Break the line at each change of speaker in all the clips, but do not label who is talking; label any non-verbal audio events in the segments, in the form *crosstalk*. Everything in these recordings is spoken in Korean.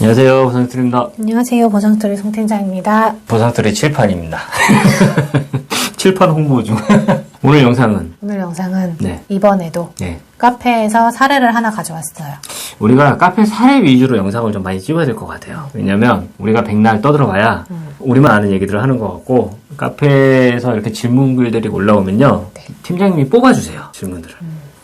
안녕하세요. 보상트입니다.
안녕하세요. 보상스토리 송팀장입니다.
보상트리 칠판입니다. *laughs* 칠판 홍보 중. *laughs* 오늘 영상은
오늘 영상은
네.
이번에도
네.
카페에서 사례를 하나 가져왔어요.
우리가 카페 사례 위주로 영상을 좀 많이 찍어야 될 것 같아요. 왜냐면 우리가 백날 떠들어봐야 우리만 아는 얘기들을 하는 것 같고 카페에서 이렇게 질문글들이 올라오면요.
네.
팀장님이 뽑아주세요. 질문들을.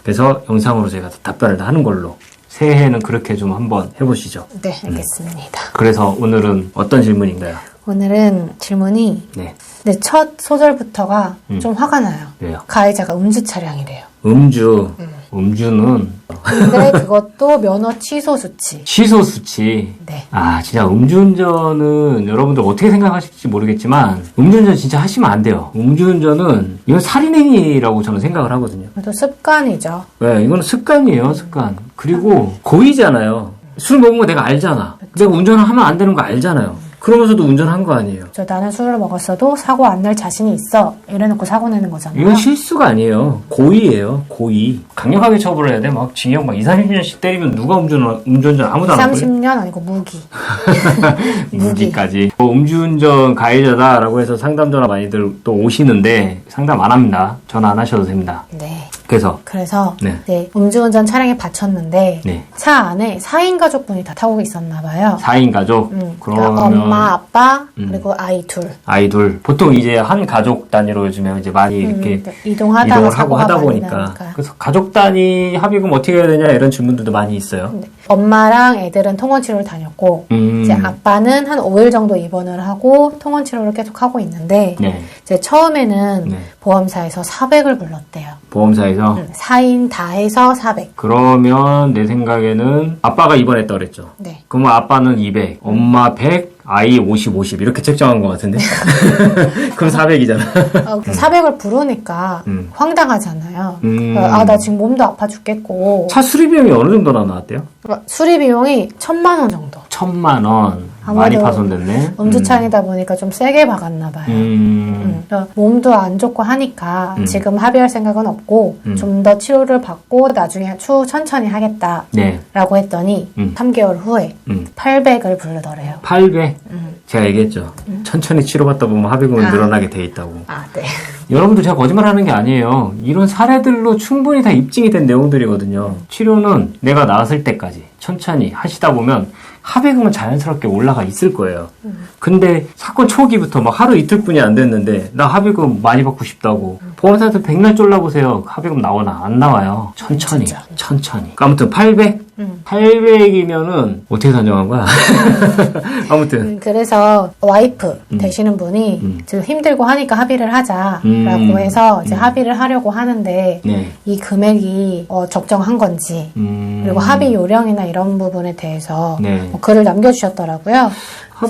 그래서 영상으로 제가 답변을 다 하는 걸로 새해에는 그렇게 좀 한번 해보시죠.
네, 알겠습니다.
그래서 오늘은 어떤 질문인가요?
오늘은 질문이
네.
네, 첫 소절부터가
음.
좀 화가 나요.
왜요?
가해자가 음주 차량이래요.
음주. 음 주는
근데 그것도 면허 취소 수치.
취소 수치.
네.
아, 진짜 음주운전은 여러분들 어떻게 생각하실지 모르겠지만 음주운전 진짜 하시면 안 돼요. 음주운전은 이건 살인행위라고 저는 생각을 하거든요.
또 습관이죠.
왜? 이거는 습관이에요, 습관. 그리고 고의잖아요. 술 먹은 거 내가 알잖아. 내가 운전을 하면 안 되는 거 알잖아요. 그러면서도 운전한 거 아니에요.
저 나는 술을 먹었어도 사고 안낼 자신이 있어. 이래놓고 사고 내는 거잖아요.
이건 실수가 아니에요. 고의예요. 고의. 강력하게 처벌을 해야 돼. 막 징역 막 2, 30년씩 때리면 누가 운전, 운전자 아무도 안할 거예요.
30년 아니고 *laughs* 무기.
무기까지. 뭐 음주운전 가해자다라고 해서 상담 전화 많이들 또 오시는데 상담 안 합니다. 전화 안 하셔도 됩니다.
네.
그래서
그래서
네.
네, 음주운전 차량에 받쳤는데
네.
차 안에 4인 가족분이 다 타고 있었나 봐요.
4인 가족
음,
그러면
그러니까 엄마, 아빠,
음.
그리고 아이 둘.
아이 둘 보통 이제 한 가족 단위로 요즘에 이제 많이 이렇게
음, 이동하다가
이동을 하고
사고가
하다
많이
보니까
나니까.
그래서 가족 단위 합의금 어떻게 해야 되냐 이런 질문들도 많이 있어요.
네. 엄마랑 애들은 통원 치료를 다녔고
음.
이제 아빠는 한 5일 정도 입원을 하고 통원 치료를 계속 하고 있는데
네.
이제 처음에는
네.
보험사에서 400을 불렀대요.
보험사에 서
음, 4인 다 해서 400.
그러면 내 생각에는 아빠가 입원했다 그랬죠.
네.
그러면 아빠는 200, 엄마 100, 아이 50, 50 이렇게 책정한 것 같은데. *laughs* 그럼 400이잖아.
어, 400을 부르니까
음.
황당하잖아요.
음.
아, 나 지금 몸도 아파 죽겠고.
차 수리 비용이 어느 정도나 나왔대요?
그러니까 수리 비용이 천만 원 정도.
천만 원. 많이
아무래도
파손됐네.
음주차량이다 보니까 좀 세게 박았나 봐요.
음.
음, 몸도 안 좋고 하니까
음.
지금 합의할 생각은 없고
음.
좀더 치료를 받고 나중에 추후 천천히 하겠다라고
네.
했더니
음.
3개월 후에
음.
800을 부르더래요.
800.
음.
제가 얘기했죠. 천천히 치료받다 보면 합의금은
아.
늘어나게 돼 있다고.
아, 네.
여러분들 제가 거짓말 하는 게 아니에요. 이런 사례들로 충분히 다 입증이 된 내용들이거든요. 치료는 내가 나았을 때까지 천천히 하시다 보면 합의금은 자연스럽게 올라가 있을 거예요. 근데 사건 초기부터 막 하루 이틀뿐이 안 됐는데 나 합의금 많이 받고 싶다고 보험사한테 백날 쫄라보세요. 합의금 나오나 안 나와요. 천천히. 천천히. 아무튼 800?
음.
800이면은 어떻게 산정한 거야? *laughs* 아무튼
음, 그래서 와이프
음.
되시는 분이
음.
지금 힘들고 하니까 합의를 하자라고
음.
해서 이제
음.
합의를 하려고 하는데
네.
이 금액이 어, 적정한 건지
음.
그리고 합의 요령이나 이런 부분에 대해서
네.
뭐 글을 남겨주셨더라고요.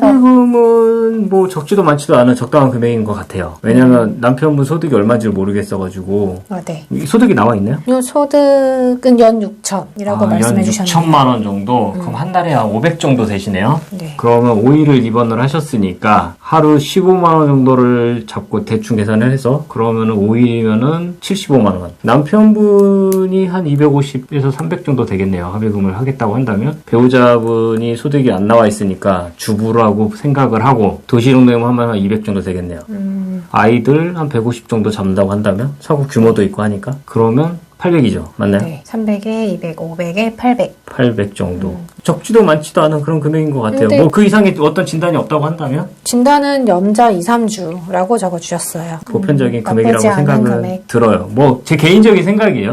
합의금은 뭐 적지도 많지도 않은 적당한 금액인 것 같아요. 왜냐면 남편분 소득이 얼마인지 를 모르겠어가지고
아, 네.
이 소득이 나와 있나요?
요 소득은 연 6천이라고 말씀해
연
주셨네요.
6천만 원 정도? 그럼 한 달에 한 500 정도 되시네요?
네.
그러면 5일을 입원을 하셨으니까 하루 15만 원 정도를 잡고 대충 계산을 해서 그러면은 5일이면은 75만 원. 남편분이 한 250에서 300 정도 되겠네요. 합의금을 하겠다고 한다면 배우자분이 소득이 안 나와 있으니까 주부 라고 생각을 하고 도시농맹 하면 한 200 정도 되겠네요.
음,
아이들 한 150 정도 잡는다고 한다면 사고 규모도 있고 하니까 그러면 800이죠. 맞나요?
네. 300에 200, 500에 800.
800 정도. 적지도 많지도 않은 그런 금액인 것 같아요. 뭐 그 이상의 어떤 진단이 없다고 한다면
진단은 염자 2, 3주라고 적어주셨어요.
보편적인
음,
금액이라고 생각은
금액.
들어요. 뭐 제 개인적인 생각이에요.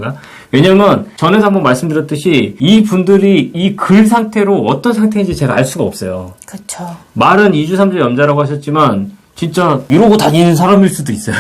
왜냐면 전에도 한번 말씀드렸듯이 이 분들이 이 글 상태로 어떤 상태인지 제가 알 수가 없어요.
그쵸.
말은 2주 3주 염자라고 하셨지만 진짜 이러고 다니는 사람일 수도 있어요.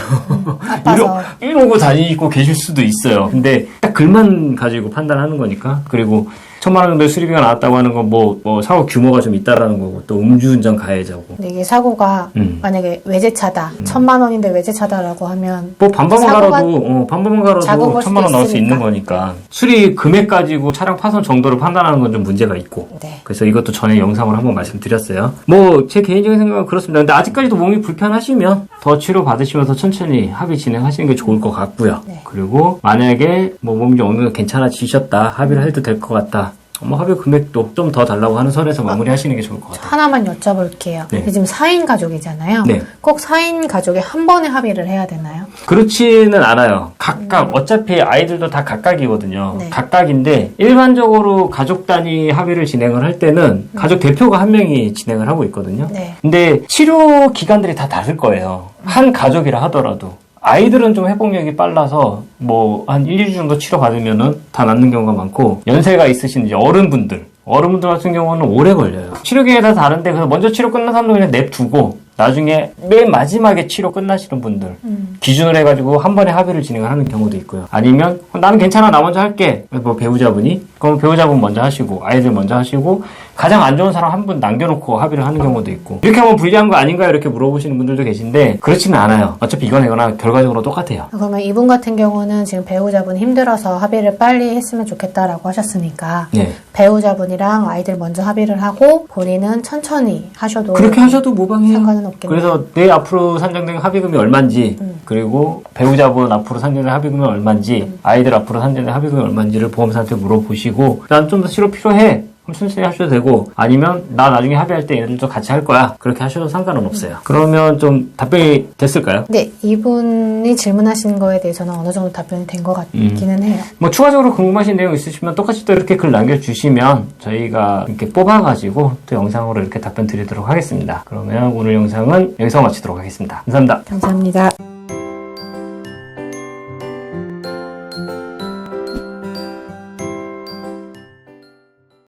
아파서. *laughs*
이러, 이러고 다니고 계실 수도 있어요. 근데 딱 글만 가지고 판단하는 거니까. 그리고 천만 원 정도의 수리비가 나왔다고 하는 건 뭐, 뭐 사고 규모가 좀 있다라는 거고 또 음주운전 가해자고.
근데 이게 사고가
음.
만약에 외제차다. 천만 원인데 외제차다라고 하면
뭐 반반만
사고가
가라도 어, 반반만 가라도
작은
천만
원걸
나올
수
있는
있으니까.
거니까 수리 금액 가지고 차량 파손 정도를 판단하는 건 좀 문제가 있고
네.
그래서 이것도 전에 영상으로 한번 말씀드렸어요. 뭐 제 개인적인 생각은 그렇습니다. 근데 아직까지도 몸이 불편하시면 더 치료 받으시면서 천천히 합의 진행하시는 게 좋을 것 같고요.
네.
그리고 만약에 뭐 몸이 좀 어느 정도 괜찮아지셨다 합의를 해도 될 것 같다. 뭐 합의 금액도 좀 더 달라고 하는 선에서 마무리하시는 게 좋을 것 같아요.
하나만 여쭤볼게요.
네.
지금 4인 가족이잖아요.
네.
꼭 4인 가족에 한 번에 합의를 해야 되나요?
그렇지는 않아요. 각각 어차피 아이들도 다 각각이거든요.
네.
각각인데 일반적으로 가족 단위 합의를 진행을 할 때는 가족 대표가 한 명이 진행을 하고 있거든요.
네.
근데 치료 기간들이 다 다를 거예요. 한 가족이라 하더라도. 아이들은 좀 회복력이 빨라서 뭐 한 1, 2주 정도 치료 받으면은 다 낫는 경우가 많고 연세가 있으신 이제 어른분들 어른분들 같은 경우는 오래 걸려요. 치료 기간이 다 다른데 그래서 먼저 치료 끝난 사람도 그냥 냅두고 나중에 맨 마지막에 치료 끝나시는 분들
음.
기준으로 해가지고 한 번에 합의를 진행을 하는 경우도 있고요. 아니면 어, 나는 괜찮아 나 먼저 할게. 뭐 배우자분이 그럼 배우자분 먼저 하시고 아이들 먼저 하시고 가장 안 좋은 사람 한 분 남겨놓고 합의를 하는 경우도 있고 이렇게 하면 불리한 거 아닌가요? 이렇게 물어보시는 분들도 계신데 그렇지는 않아요. 어차피 이거나 이거나 결과적으로 똑같아요.
그러면 이분 같은 경우는 지금 배우자분 힘들어서 합의를 빨리 했으면 좋겠다라고 하셨으니까
네.
배우자분이랑 아이들 먼저 합의를 하고 본인은 천천히 하셔도
그렇게 하셔도 무방해요.
상관은 없겠네요.
그래서 내 앞으로 산정된 합의금이 얼마인지 그리고 배우자분 앞으로 산정된 합의금이 얼마인지 아이들 앞으로 산정된 합의금이 얼마인지를 보험사한테 물어보시고 난 좀 더 치료 필요해. 순순히 하셔도 되고 아니면 나 나중에 합의할 때 얘들도 같이 할 거야. 그렇게 하셔도 상관은 없어요. 그러면 좀 답변이 됐을까요?
네, 이분이 질문하신 거에 대해서는 어느 정도 답변이 된 것 같기는 해요.
뭐 추가적으로 궁금하신 내용 있으시면 똑같이 또 이렇게 글 남겨주시면 저희가 이렇게 뽑아가지고 또 영상으로 이렇게 답변 드리도록 하겠습니다. 그러면 오늘 영상은 여기서 마치도록 하겠습니다. 감사합니다.
감사합니다.